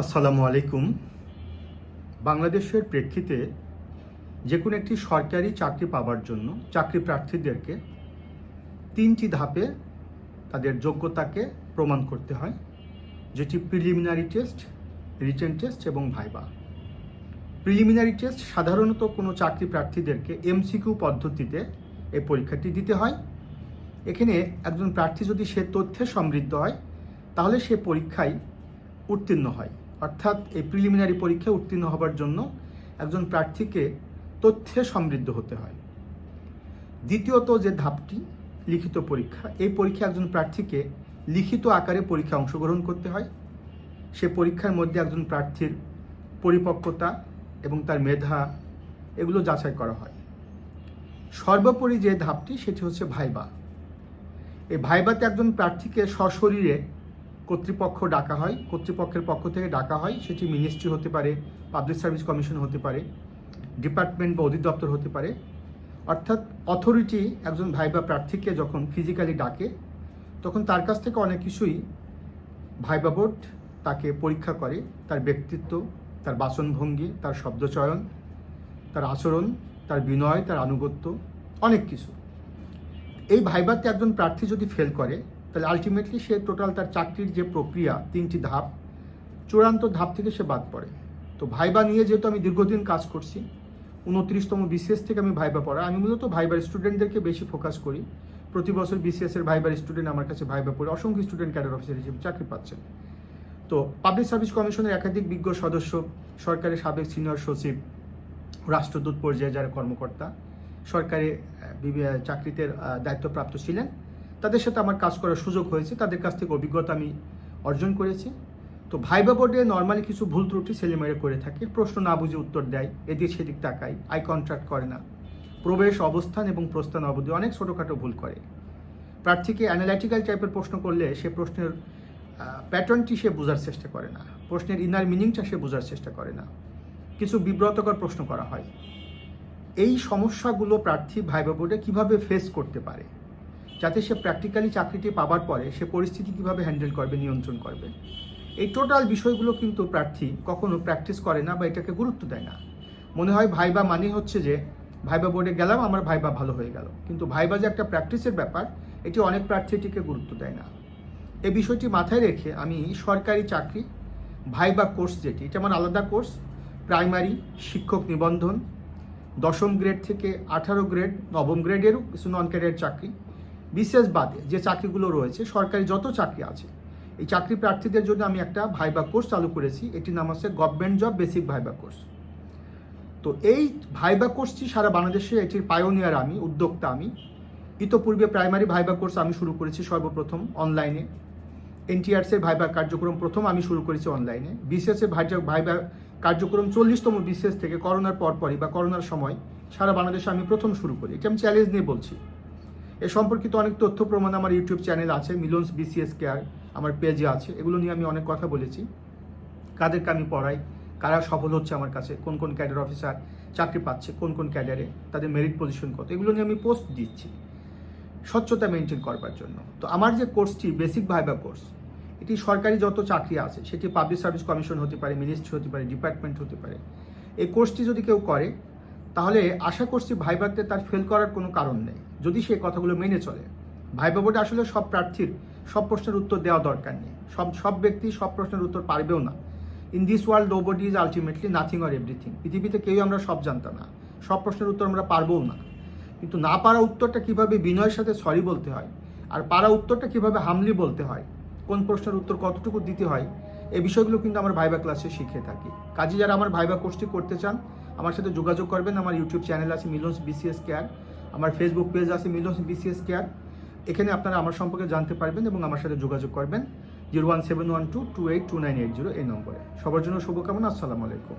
আসসালামু আলাইকুম। বাংলাদেশের প্রেক্ষিতে যে কোনো একটি সরকারি চাকরি পাওয়ার জন্য চাকরি প্রার্থীদেরকে তিনটি ধাপে তাদের যোগ্যতাকে প্রমাণ করতে হয়, যেটি প্রিলিমিনারি টেস্ট রিটেন টেস্ট এবং ভাইবা। প্রিলিমিনারি টেস্ট সাধারণত কোনো চাকরি প্রার্থীদেরকে এমসিকিউ পদ্ধতিতে এই পরীক্ষাটি দিতে হয়। এখানে একজন প্রার্থী যদি সে তথ্যে সমৃদ্ধ হয়, তাহলে সে পরীক্ষায় উত্তীর্ণ হয়। অর্থাৎ এই প্রিলিমিনারি পরীক্ষায় উত্তীর্ণ হবার জন্য একজন প্রার্থীকে তথ্যে সমৃদ্ধ হতে হয়। দ্বিতীয়ত যে ধাপটি, লিখিত পরীক্ষা, এই পরীক্ষা একজন প্রার্থীকে লিখিত আকারে পরীক্ষা অংশগ্রহণ করতে হয়। সে পরীক্ষার মধ্যে একজন প্রার্থীর পরিপক্কতা এবং তার মেধা এগুলো যাচাই করা হয়। সর্বোপরি যে ধাপটি, সেটি হচ্ছে ভাইবা। এই ভাইবাতে একজন প্রার্থীকে সশরীরে কর্তৃপক্ষ ডাকা হয়, কর্তৃপক্ষের পক্ষ থেকে ডাকা হয়, সেটি মিনিস্ট্রি হতে পারে, পাবলিক সার্ভিস কমিশন হতে পারে, ডিপার্টমেন্ট বা অধিদপ্তর হতে পারে। অর্থাৎ অথরিটি একজন ভাইবা প্রার্থীকে যখন ফিজিক্যালি ডাকে, তখন তার কাছ থেকে অনেক কিছুই ভাইবা বোর্ড তাকে পরীক্ষা করে, তার ব্যক্তিত্ব, তার বাসনভঙ্গি, তার শব্দচয়ন, তার আচরণ, তার বিনয়, তার আনুগত্য, অনেক কিছু। এই ভাইবাতে একজন প্রার্থী যদি ফেল করে তাহলে আলটিমেটলি সে টোটাল তার চাকরির যে প্রক্রিয়া, তিনটি ধাপ, চূড়ান্ত ধাপ থেকে সে বাদ পড়ে। তো ভাইবা নিয়ে যেহেতু আমি দীর্ঘদিন কাজ করছি, উনত্রিশতম বিসিএস থেকে আমি ভাইবা পড়া আমি মূলত ভাইবার স্টুডেন্টদেরকে বেশি ফোকাস করি। প্রতি বছর বিসিএস এর ভাইবার স্টুডেন্ট আমার কাছে ভাইবা পড়ে। অসংখ্য স্টুডেন্ট ক্যাডার অফিসার হিসেবে চাকরি পাচ্ছেন। তো পাবলিক সার্ভিস কমিশনের একাধিক বিজ্ঞ সদস্য, সরকারের সাবেক সিনিয়র সচিব, রাষ্ট্রদূত পর্যায়ে যারা কর্মকর্তা, সরকারি চাকরিতে দায়িত্বপ্রাপ্ত ছিলেন। তাদের সাথে আমার কাজ করার সুযোগ হয়েছে। তাদের কাছ থেকে অভিজ্ঞতা আমি অর্জন করেছি। তো ভাইবা বোর্ডে নর্মালি কিছু ভুল ত্রুটি ছেলেমেয়েরা করে থাকে। প্রশ্ন না বুঝে উত্তর দেয়। এদিক সেদিক তাকায়। আই কন্ট্রাক্ট করে না। প্রবেশ অবস্থান এবং প্রস্থান অবধি অনেক ছোটোখাটো ভুল করে। প্রার্থীকে অ্যানালাইটিক্যাল টাইপের প্রশ্ন করলে সে প্রশ্নের প্যাটার্নটি সে বোঝার চেষ্টা করে না। প্রশ্নের ইনার মিনিংটা সে বোঝার চেষ্টা করে না। কিছু বিব্রতকর প্রশ্ন করা হয়। এই সমস্যাগুলো প্রার্থী ভাইবা বোর্ডে কীভাবে ফেস করতে পারে? যাতে সে প্র্যাকটিক্যালি চাকরিটি পাবার পরে সে পরিস্থিতি কীভাবে হ্যান্ডেল করবে, নিয়ন্ত্রণ করবে। এই টোটাল বিষয়গুলো কিন্তু প্রার্থী কখনো প্র্যাকটিস করে না বা এটাকে গুরুত্ব দেয় না। মনে হয় ভাইবা মানে হচ্ছে যে, ভাইবা বোর্ডে গেলাম, আমার ভাইবা ভালো হয়ে গেল। কিন্তু ভাইবা যে একটা প্র্যাকটিসের ব্যাপার, এটি অনেক প্রার্থী এটিকে গুরুত্ব দেয় না। এই বিষয়টি মাথায় রেখে আমি সরকারি চাকরি, ভাইবা কোর্স যেটি, এটা আমার আলাদা কোর্স, প্রাইমারি শিক্ষক নিবন্ধন, দশম গ্রেড থেকে আঠারো গ্রেড নবম গ্রেডেরও কিছু নন ক্যারিয়ার চাকরি বিশেষ বাদে যে চাকরিগুলো রয়েছে, সরকারি যত চাকরি আছে, এই চাকরি প্রার্থীদের জন্য আমি একটা ভাইবা কোর্স চালু করেছি। এটির নাম হচ্ছে government job basic viva course তো এই ভাইবা কোর্সটি সারা বাংলাদেশে এটির পায়োনিয়ার আমি, উদ্যোক্তা আমি। ইতোপূর্বে প্রাইমারি ভাইবা কোর্স আমি শুরু করেছি সর্বপ্রথম অনলাইনে এনটিআরসের ভাইবা কার্যক্রম প্রথম আমি শুরু করেছি অনলাইনে বিসিএসের ভাইবা কার্যক্রম চল্লিশতম বিসিএস থেকে করোনার পরপরই বা করোনার সময় সারা বাংলাদেশে আমি প্রথম শুরু করি। এটা আমি চ্যালেঞ্জ নিয়ে বলছি। এ সম্পর্কিত অনেক তথ্য প্রমাণ আমার ইউটিউব চ্যানেল আছে, মিলনস বিসিএস কেয়ার আমার পেজে আছে। এগুলো নিয়ে আমি অনেক কথা বলেছি। কাদেরকে আমি পড়াই? কারা সফল হচ্ছে আমার কাছে? কোন কোন ক্যাডার অফিসার চাকরি পাচ্ছে? কোন কোন ক্যাডারে? তাদের মেরিট পজিশন কত? এগুলো নিয়ে আমি পোস্ট দিচ্ছি। স্বচ্ছতা মেনটেন করবার জন্য। তো আমার যে কোর্সটি বেসিক ভাইবা কোর্স এটি সরকারি যত চাকরি আছে, সেটি পাবলিক সার্ভিস কমিশন হতে পারে মিনিস্ট্রি হতে পারে ডিপার্টমেন্ট হতে পারে। এই কোর্সটি যদি কেউ করে, তাহলে আশা করছি ভাইবাতে তার ফেল করার কোনো কারণ নেই। যদি সে কথাগুলো মেনে চলে। ভাইবা বোর্ডে আসলে সব প্রার্থীর সব প্রশ্নের উত্তর দেওয়া দরকার নেই। সব সব ব্যক্তি সব প্রশ্নের উত্তর পারবেও না। In this world nobody is ultimately nothing or everything পৃথিবীতে কেউ আমরা সব জানতাম না। সব প্রশ্নের উত্তর আমরা পারবও না। কিন্তু না পারা উত্তরটা কীভাবে বিনয়ের সাথে সরি বলতে হয়? আর পারা উত্তরটা কীভাবে হামলি বলতে হয়? কোন প্রশ্নের উত্তর কতটুকু দিতে হয়? এই বিষয়গুলো কিন্তু আমার ভাইবা ক্লাসে শিখে থাকি। কাজে যারা আমার ভাইবা কোর্সটি করতে চান, আমার সাথে যোগাযোগ করবেন। আমার ইউটিউব চ্যানেল আছে মিলনস বিসিএস কেয়ার। আমার ফেসবুক পেজ আছে মিলন বিসিএস কেয়ার এখানে আপনারা আমার সম্পর্কে জানতে পারবেন এবং আমার সাথে যোগাযোগ করবেন। Zero one seven one two two eight two nine eight zero এই নম্বরে। সবার জন্য শুভকামনা, আসসালামু আলাইকুম।